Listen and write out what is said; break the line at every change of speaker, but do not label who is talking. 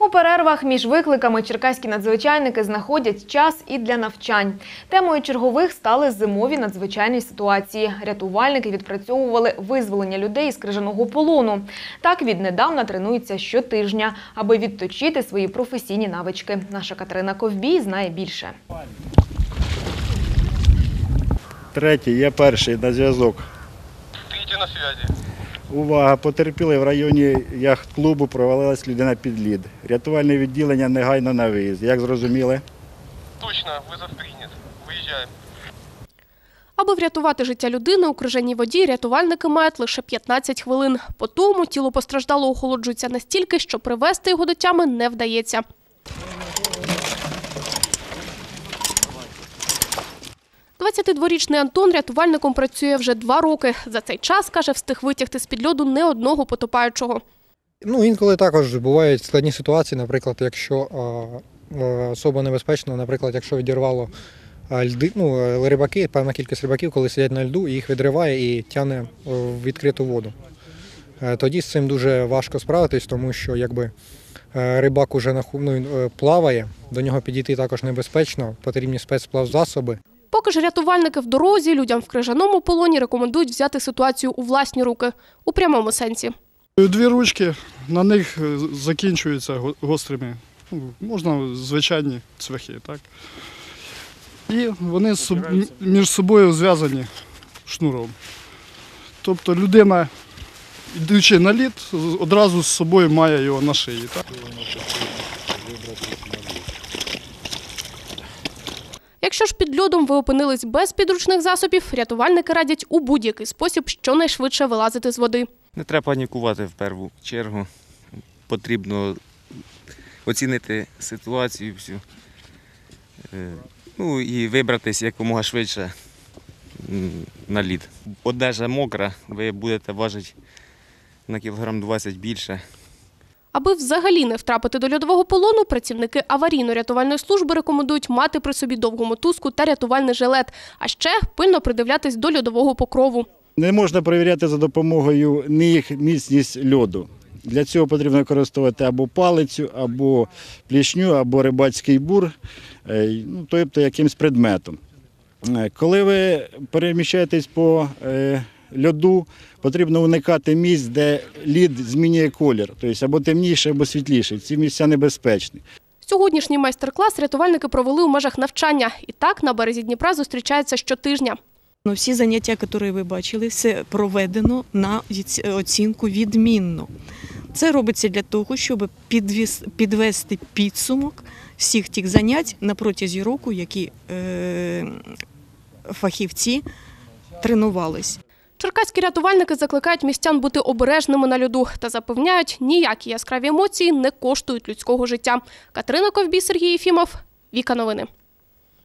У перервах між викликами черкаські надзвичайники знаходять час і для навчань. Темою чергових стали зимові надзвичайні ситуації. Рятувальники відпрацьовували визволення людей із крижаного полону. Так віднедавна тренуються щотижня, аби відточити свої професійні навички. Наша Катерина Ковбій знає більше.
Третій, я перший на зв'язок.
Третий на связи.
Увага! Потерпіли в районі яхт-клубу, провалилась людина під лід. Рятувальне відділення негайно на виїзд. Як зрозуміли?
Точно, вызов принят. Выезжаем.
Аби врятувати життя людини у крижаній воді, рятувальники мають лише 15 хвилин. По тому тіло постраждало охолоджується настільки, що привести його до тями не вдається. Двадцятидворічний Антон рятувальником працює вже два роки. За цей час, каже, встиг витягти з-під льоду не одного потопаючого.
Ну, інколи також бувають складні ситуації, наприклад, якщо особа небезпечна, наприклад, якщо відірвало льди, ну, рибаки, певна кількість рибаків, коли сидять на льду, їх відриває і тягне е, в відкриту воду. Е, Тоді з цим дуже важко справитись, тому що якби е, рибак уже ну, плаває, до нього підійти також небезпечно, потрібні спецплавзасоби.
Поки ж рятувальники в дорозі, людям в крижаному полоні рекомендують взяти ситуацію у власні руки у прямому сенсі.
Дві ручки, на них е, закінчуються гострими, ну, можна звичайні цвяхи, так? І вони між собою зв'язані шнуром. Тобто людина, йдучи на лід, одразу з собою має його на шиї. Так?
Якщо ж під льодом ви опинились без підручних засобів, рятувальники радять у будь-який спосіб щонайшвидше вилазити з води.
Не треба панікувати в першу чергу. Потрібно оцінити ситуацію всю. Е, Ну і вибратися якомога швидше на лід. Одежа мокра, ви будете важити на кілограм 20 більше.
Аби взагалі не втрапити до льодового полону, працівники аварійно-рятувальної служби рекомендують мати при собі довгу мотузку та рятувальний жилет, а ще пильно придивлятись до льодового покрову.
Не можна перевіряти за допомогою ніг міцність льоду. Для цього потрібно використовувати або палицю, або плішню, або рибацький бур, е, ну, тобто якимсь предметом. Е, Коли ви переміщаєтесь по е, льоду, потрібно уникати місць, де лід змінює колір, тобто або темніший, або світліший. Ці місця небезпечні.
Сьогоднішній майстер-клас рятувальники провели у межах навчання. І так на березі Дніпра зустрічаються щотижня.
Ну, всі заняття, які ви бачили, все проведено на оцінку відмінно. Це робиться для того, щоб підвести підсумок всіх тих занять на протязі року, які е, фахівці тренувались.
Черкаські рятувальники закликають містян бути обережними на льоду та запевняють, ніякі яскраві емоції не коштують людського життя. Катерина Ковбій, Сергій Єфімов, Віка Новини.